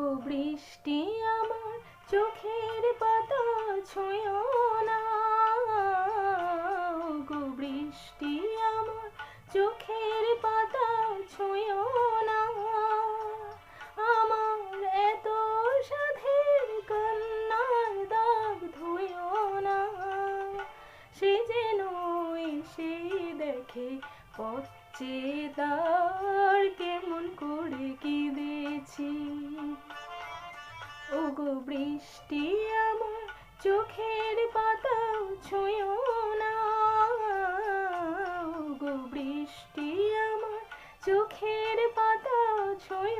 ওগো বৃষ্টি আমার চোখের পাতা ছুঁয় না। ওগো বৃষ্টি আমার চোখের পাতা ছুঁয় না। আমার এত সাধের কান্নার দাগ ধুইও না। সে যেন এসে দেখে পচে তার ওগো বৃষ্টি আমার চোখের পাতাও ছুঁয়ো না। গো বৃষ্টি আমার চোখের পাতাও ছুঁয়